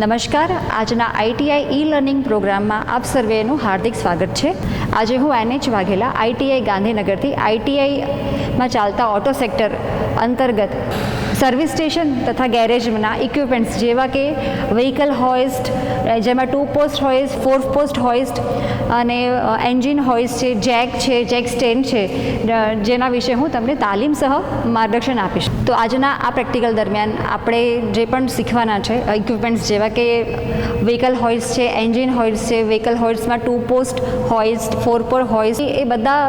નમસ્કાર. આજના ITI e learning પ્રોગ્રામમાં આપ સર્વેનું હાર્દિક સ્વાગત છે. આજે હું એનએચ વાઘેલા આઈટીઆઈ ગાંધીનગરથી આઈટીઆઈમાં ચાલતા ઓટો સેક્ટર અંતર્ગત સર્વિસ સ્ટેશન તથા ગેરેજના ઇક્વિપમેન્ટ્સ જેવા કે વ્હીકલ હોઇસ્ટ જેમાં two post hoist four post hoist અને એન્જિન હોઇસ્ટ છે જેક છે જેક સ્ટેન્ડ છે જેના વિશે હું તમને તાલીમ સહ માર્ગદર્શન આપીશ. તો આજના આ પ્રેક્ટિકલ દરમિયાન આપણે જે પણ શીખવાના છે ઇક્વિપમેન્ટ્સ જેવા કે વ્હીકલ હોઇસ્ટ છે એન્જિન હોઇસ્ટ છે વ્હીકલ હોઇસ્ટમાં ટુ પોસ્ટ હોઇસ્ટ ફોર પોર હોઇસ્ટ એ બધા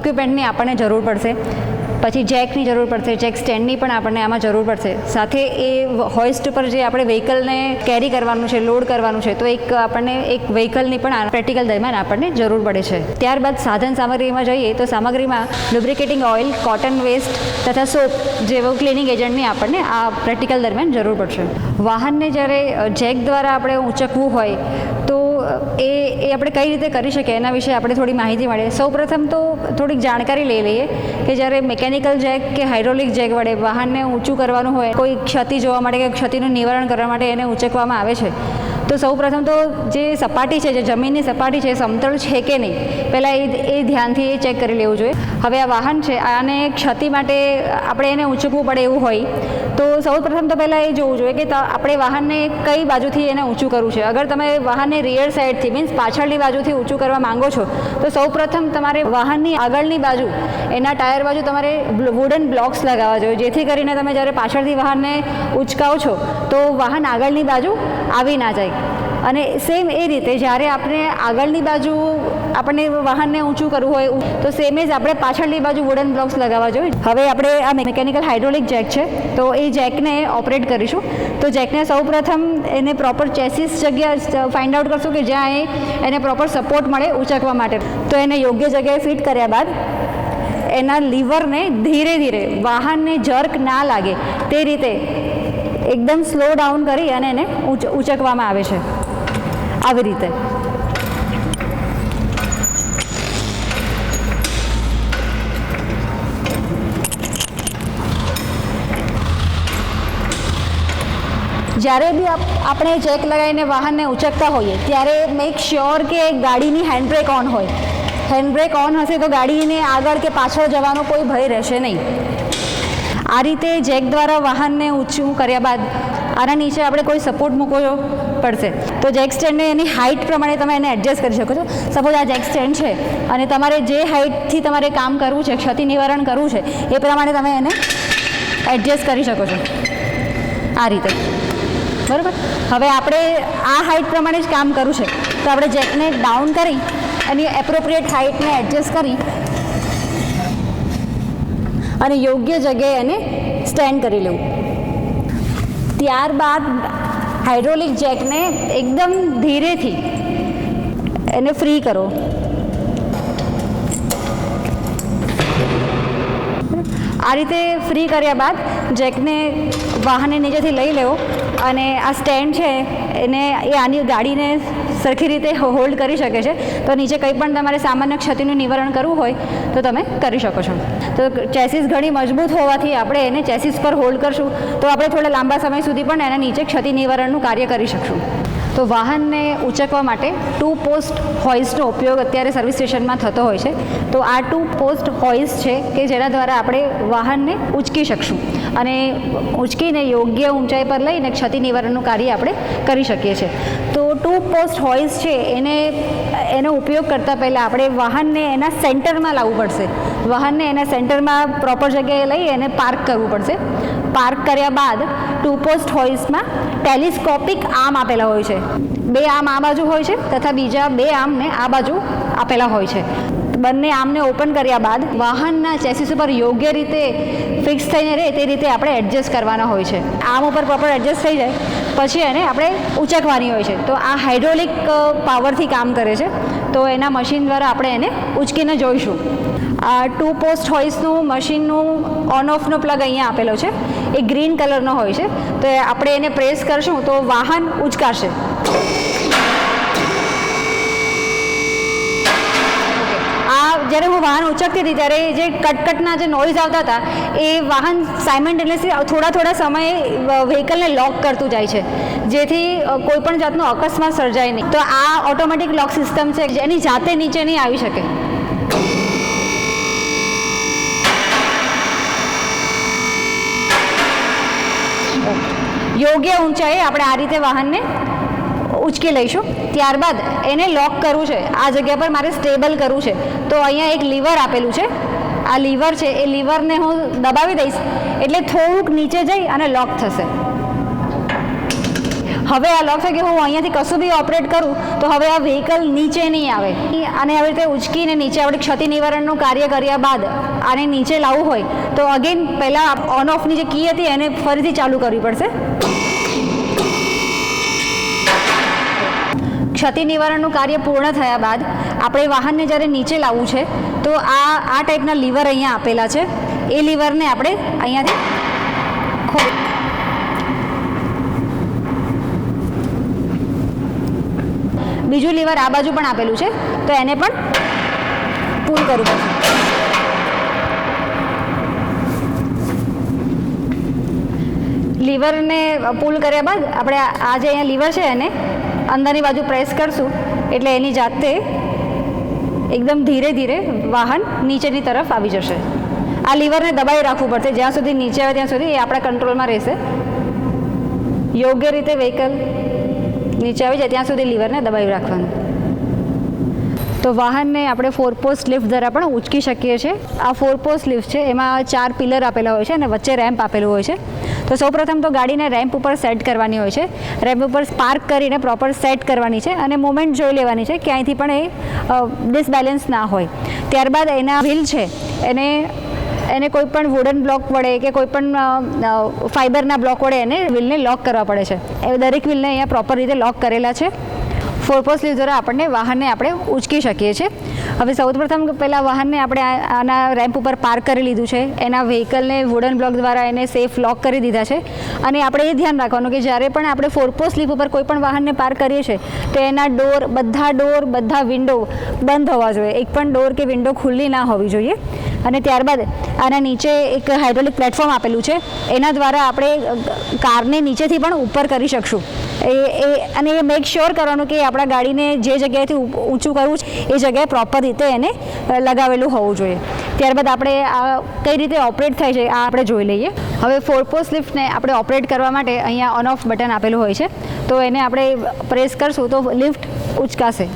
ઇક્વિપમેન્ટની આપણને જરૂર પડશે. પછી જેકની જરૂર પડશે જેક સ્ટેન્ડની પણ આપણને આમાં જરૂર પડશે. સાથે એ હોઇસ્ટ પર જે આપણે વ્હીકલને કેરી કરવાનું છે, લોડ કરવાનું છે, તો એક આપણને એક વ્હીકલની પણ પ્રેક્ટિકલ દરમિયાન આપણને જરૂર પડે છે. ત્યારબાદ સાધન સામગ્રીમાં જઈએ તો સામગ્રીમાં લુબ્રિકેટિંગ ઓઇલ, કોટન વેસ્ટ તથા સોપ જેવો ક્લિનિંગ એજન્ટની આપણને આ પ્રેક્ટિકલ દરમિયાન જરૂર પડશે. વાહનને જ્યારે જેક દ્વારા આપણે ઊંચકવું હોય તો એ એ આપણે કઈ રીતે કરી શકીએ એના વિશે આપણે થોડી માહિતી મળે. સૌપ્રથમ તો થોડીક જાણકારી લઈ લઈએ કે જ્યારે મિકેનિકલ જેક કે હાઇડ્રોલિક જેક વડે વાહનને ઊંચું કરવાનું હોય, કોઈ ક્ષતિ જોવા માટે કે ક્ષતિનું નિવારણ કરવા માટે એને ઉંચકવામાં આવે છે તો સૌપ્રથમ તો જે સપાટી છે, જે જમીનની સપાટી છે, સમતળ છે કે નહીં, પહેલાં એ એ ધ્યાનથી એ ચેક કરી લેવું જોઈએ. હવે આ વાહન છે, આને ક્ષતિ માટે આપણે એને ઊંચકવું પડે એવું હોય. તો સૌપ્રથમ તો પહેલાં એ જોવું જોઈએ કે આપણે વાહનને કઈ બાજુથી એને ઊંચું કરવું છે. અગર તમે વાહનને રિયર સાઈડથી મીન્સ પાછળની બાજુથી ઊંચું કરવા માંગો છો, તો સૌપ્રથમ તમારે વાહનની આગળની બાજુ, એના ટાયર બાજુ તમારે વુડન બ્લોક્સ લગાવવા જોઈએ. જેથી કરીને તમે જ્યારે પાછળથી વાહનને ઉચકાવો છો, તો વાહન આગળની બાજુ આવી ના જાય. અને સેમ એ રીતે જ્યારે આપણે આગળની બાજુ આપણને વાહનને ઊંચું કરવું હોય તો સેમ જ આપણે પાછળની બાજુ વુડન બ્લોક્સ લગાવવા જોઈએ. હવે આપણે આ મિકેનિકલ હાઇડ્રોલિક જેક છે, તો એ જેકને ઓપરેટ કરીશું. તો જેકને સૌપ્રથમ એને પ્રોપર ચેસિસ જગ્યા ફાઇન્ડ આઉટ કરશું કે જ્યાં એ એને પ્રોપર સપોર્ટ મળે ઉચકવા માટે. તો એને યોગ્ય જગ્યાએ ફિટ કર્યા બાદ એના લીવરને ધીરે ધીરે વાહનને જર્ક ના લાગે. તે રીતે એકદમ સ્લો ડાઉન કરી અને એને ઉચકવામાં આવે છે. આવી રીતે. જ્યારે બી આપણે ચેક લગાવીને વાહનને ઉચકતા હોઈએ, ત્યારે મેક શ્યોર કે ગાડીની હેન્ડબ્રેક ઓન હોય. હેન્ડબ્રેક ઓન હશે તો ગાડીને આગળ કે પાછળ જવાનો કોઈ ભય રહેશે નહીં. આ રીતે જેક દ્વારા વાહનને ઊંચું કર્યા બાદ આના નીચે આપણે કોઈ સપોર્ટ મૂકવો પડશે. તો જેક સ્ટેન્ડને એની હાઇટ પ્રમાણે તમે એને એડજસ્ટ કરી શકો છો. સપોઝ આ જેક સ્ટેન્ડ છે અને તમારે જે હાઇટથી તમારે કામ કરવું છે, ક્ષતિ નિવારણ કરવું છે, એ પ્રમાણે તમે એને એડજસ્ટ કરી શકો છો. આ રીતે. બરાબર? હવે આપણે આ હાઇટ પ્રમાણે જ કામ કરવું છે. તો આપણે જેકને ડાઉન કરી એની એપ્રોપ્રિએટ હાઇટને એડજસ્ટ કરી અને યોગ્ય જગ્યાએ એને સ્ટેન્ડ કરી લેવું. ત્યારબાદ હાઇડ્રોલિક જેકને એકદમ ધીરેથી એને ફ્રી કરો. આ રીતે ફ્રી કર્યા બાદ જેકને વાહનને નીચેથી લઈ લેવો. અને આ સ્ટેન્ડ છે, એને એ આની ગાડીને સરખી રીતે હોલ્ડ કરી શકે છે. તો નીચે કંઈ પણ તમારે સામાન્ય ક્ષતિનું નિવારણ કરવું હોય, તો તમે કરી શકો છો. તો ચેસિસ ઘણી મજબૂત હોવાથી આપણે એને ચેસિસ પર હોલ્ડ કરશું. તો આપણે થોડા લાંબા સમય સુધી પણ એના નીચે ક્ષતિ નિવારણનું કાર્ય કરી શકશું. તો વાહનને ઉચકવા માટે ટુ પોસ્ટ હોઇસનો ઉપયોગ અત્યારે સર્વિસ સ્ટેશનમાં થતો હોય છે. તો આ ટુ પોસ્ટ હોઇસ છે કે જેના દ્વારા આપણે વાહનને ઉચકી શકશું. અને ઉચકીને યોગ્ય ઊંચાઈ પર લઈને ક્ષતિ નિવારણનું કાર્ય આપણે કરી શકીએ છીએ. તો ટુ પોસ્ટ હોઇસ છે, એને, એનો ઉપયોગ કરતાં પહેલાં આપણે વાહનને એના સેન્ટરમાં લાવવું પડશે. વાહનને એના સેન્ટરમાં પ્રોપર જગ્યાએ લઈ એને પાર્ક કરવું પડશે. પાર્ક કર્યા બાદ ટુ પોસ્ટ હોઇસમાં ટેલિસ્કોપિક આર્મ આપેલા હોય છે. બે આમ આ બાજુ હોય છે તથા બીજા બે આમને આ બાજુ આપેલા હોય છે. બંને આમને ઓપન કર્યા બાદ વાહનના ચેસિસ ઉપર યોગ્ય રીતે ફિક્સ થઈને રહે તે રીતે આપણે એડજસ્ટ કરવાના હોય છે. આમ ઉપર પ્રોપર એડજસ્ટ થઈ જાય. પછી એને આપણે ઉચકવાની હોય છે. તો આ હાઇડ્રોલિક પાવરથી કામ કરે છે. તો એના મશીન દ્વારા આપણે એને ઉચકીને જોઈશું. આ ટુ પોસ્ટ હોઇસનું મશીનનું ઓન ઓફનો પ્લગ અહીંયા આપેલો છે. એ ગ્રીન કલરનો હોય છે. તો આપણે એને પ્રેસ કરશું તો વાહન ઉચકાશે. જ્યારે હું વાહન ઉચકતી હતી, ત્યારે જે કટકટના જે નોઇઝ આવતા હતા, એ વાહન સાયમન્ટેનિયસલી થોડા થોડા સમયે વ્હીકલને લોક કરતું જાય છે. જેથી કોઈપણ કોઈ જાતનો અકસ્માત સર્જાય નહીં. તો આ ઓટોમેટિક લોક સિસ્ટમ છે જેની જાતે નીચે નહીં આવી શકે. યોગ્ય ઊંચાઈએ આપણે આ રીતે વાહનને ઉચકી લઈશું. ત્યારબાદ એને લોક કરવું છે. આ જગ્યા પર મારે સ્ટેબલ કરવું છે. તો અહીંયા એક લીવર આપેલું છે. આ લીવર છે, એ લીવરને હું દબાવી દઈશ. એટલે થોડુંક નીચે જઈ અને લોક થશે. હવે આ લોક થઈ કે હું અહીંયાથી કશું બી ઓપરેટ કરું, તો હવે આ વ્હીકલ નીચે નહીં આવે. અને આવી રીતે ઉચકીને નીચે આપણે ક્ષતિ નિવારણનું કાર્ય કર્યા બાદ આને નીચે લાવવું હોય, તો અગેન પહેલાં ઓન ઓફની જે કી હતી એને ફરીથી ચાલુ કરવી પડશે. ક્ષતિ નિવારણનું કાર્ય પૂર્ણ થયા બાદ આપણે વાહનને જ્યારે નીચે લાવવું છે, તો આ આ ટાઈપના લીવર અહીંયા આપેલા છે. એ લીવરને આપણે અહીંયાથી ખોલ બીજું લીવર આ બાજુ પણ આપેલું છે, તો એને પણ પૂલ કરવું પડશે. લીવરને પુલ કર્યા બાદ આપણે આ જે અહીંયા લીવર છે એને અંદરની બાજુ પ્રેસ કરશું, એટલે એની જાતે એકદમ ધીરે ધીરે વાહન નીચેની તરફ આવી જશે. આ લીવરને દબાઈ રાખવું પડશે. જ્યાં સુધી નીચે આવે ત્યાં સુધી એ આપણા કંટ્રોલમાં રહેશે. યોગ્ય રીતે વ્હીકલ નીચે આવી જાય ત્યાં સુધી લીવરને દબાવી રાખવાનું. તો વાહનને આપણે ફોર પોસ્ટ લિફ્ટ દ્વારા પણ ઉચકી શકીએ છીએ. આ ફોર પોસ્ટ લિફ્ટ છે, એમાં ચાર પિલર આપેલા હોય છે અને વચ્ચે રેમ્પ આપેલું હોય છે. તો સૌપ્રથમ તો ગાડીને રેમ્પ ઉપર સેટ કરવાની હોય છે. રેમ્પ ઉપર પાર્ક કરીને પ્રોપર સેટ કરવાની છે અને મોમેન્ટ જોઈ લેવાની છે ક્યાંયથી પણ એ ડિસબેલેન્સ ના હોય. ત્યારબાદ એના વ્હીલ છે, એને એને કોઈ પણ વુડન બ્લોક વડે કે કોઈ પણ ફાઇબરના બ્લોક વડે એને વ્હીલને લોક કરવા પડે છે. એ દરેક વ્હીલને અહીંયા પ્રોપર રીતે લોક કરેલા છે. ફોરપોસ લીવ દ્વારા આપણને વાહનને આપણે ઉચકી શકીએ છીએ. હવે સૌપ્રથમ પહેલાં વાહનને આપણે આના રેમ્પ ઉપર પાર્ક કરી લીધું છે. એના વ્હીકલને વુડન બ્લોક દ્વારા એને સેફ લોક કરી દીધા છે. અને આપણે એ ધ્યાન રાખવાનું કે જ્યારે પણ આપણે ફોરપોસ લીપ ઉપર કોઈ પણ વાહનને પાર્ક કરીએ છીએ, તો એના ડોર બધા ડોર બધા વિન્ડો બંધ હોવા જોઈએ. એક પણ ડોર કે વિન્ડો ખુલ્લી ના હોવી જોઈએ. અને ત્યારબાદ આના નીચે એક હાઇડ્રોલિક પ્લેટફોર્મ આપેલું છે. એના દ્વારા આપણે કારને નીચેથી પણ ઉપર કરી શકશું. એ એ, અને એ મેક શ્યોર કરવાનું કે આપણા ગાડીને જે જગ્યાએથી ઊંચું કરવું છે, એ જગ્યાએ પ્રોપર રીતે એને લગાવેલું હોવું જોઈએ. ત્યારબાદ આપણે આ કઈ રીતે ઓપરેટ થાય છે, આ આપણે જોઈ લઈએ. હવે ફોર પોસ્ટ લિફ્ટને આપણે ઓપરેટ કરવા માટે અહીંયા ઓન ઓફ બટન આપેલું હોય છે. તો એને આપણે પ્રેસ કરશું તો લિફ્ટ ઉચકાશે.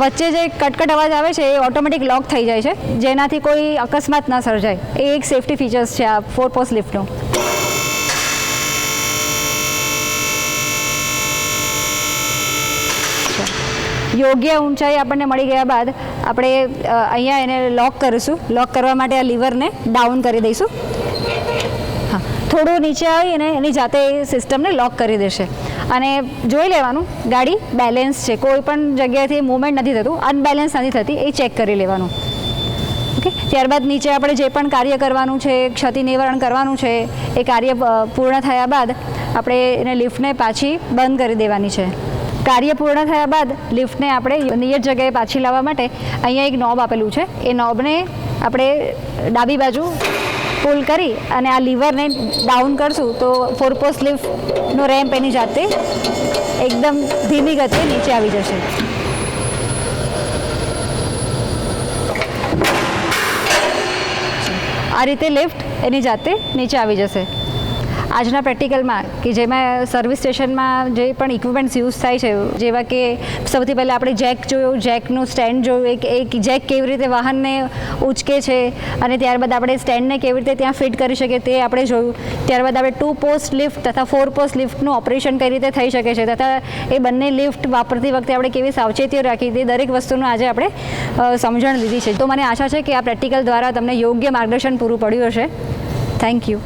વચ્ચે જે કટકટ અવાજ આવે છે, એ ઓટોમેટિક લોક થઈ જાય છે. જેનાથી કોઈ અકસ્માત ન સર્જાય. એ એક સેફ્ટી ફીચર્સ છે આ ફોર પોસ્ટ લિફ્ટનું યોગ્ય ઊંચાઈ આપણને મળી ગયા બાદ આપણે અહીંયા એને લોક કરીશું. લોક કરવા માટે આ લીવરને ડાઉન કરી દઈશું. થોડું નીચે આવી અને એની જાતે એ સિસ્ટમને લોક કરી દેશે. અને જોઈ લેવાનું, ગાડી બેલેન્સ છે. કોઈ પણ જગ્યાએથી મૂવમેન્ટ નથી થતું અનબેલેન્સ નથી થતી, એ ચેક કરી લેવાનું. ઓકે ત્યારબાદ નીચે આપણે જે પણ કાર્ય કરવાનું છે, ક્ષતિ નિવારણ કરવાનું છે, એ કાર્ય પૂર્ણ થયા બાદ આપણે એને લિફ્ટને પાછી બંધ કરી દેવાની છે. કાર્ય પૂર્ણ થયા બાદ લિફ્ટને આપણે નિયત જગ્યાએ પાછી લાવવા માટે અહીંયા એક નોબ આપેલું છે. એ નોબને આપણે ડાબી બાજુ પુલ કરી અને આ લીવરને ડાઉન કરશું તો ફોરપોસ લિફ્ટનો રેમ્પ એની જાતે એકદમ ધીમી ગતિએ નીચે આવી જશે. આ રીતે લિફ્ટ એની જાતે નીચે આવી જશે. આજના પ્રેક્ટિકલમાં કે જેમાં સર્વિસ સ્ટેશનમાં જે પણ ઇક્વિપમેન્ટ્સ યુઝ થાય છે, જેવા કે સૌથી પહેલાં આપણે જેક જોયું, જેકનું સ્ટેન્ડ જોયું, એક એક જેક કેવી રીતે વાહનને ઉચકે છે અને ત્યારબાદ આપણે સ્ટેન્ડને કેવી રીતે ત્યાં ફિટ કરી શકીએ તે આપણે જોયું. ત્યારબાદ આપણે ટુ પોસ્ટ લિફ્ટ તથા ફોર પોસ્ટ લિફ્ટનું ઓપરેશન કઈ રીતે થઈ શકે છે તથા એ બંને લિફ્ટ વાપરતી વખતે આપણે કેવી સાવચેતીઓ રાખી તે દરેક વસ્તુનું આજે આપણે સમજણ લીધી છે. તો મને આશા છે કે આ પ્રેક્ટિકલ દ્વારા તમને યોગ્ય માર્ગદર્શન પૂરું પડ્યું હશે. Thank you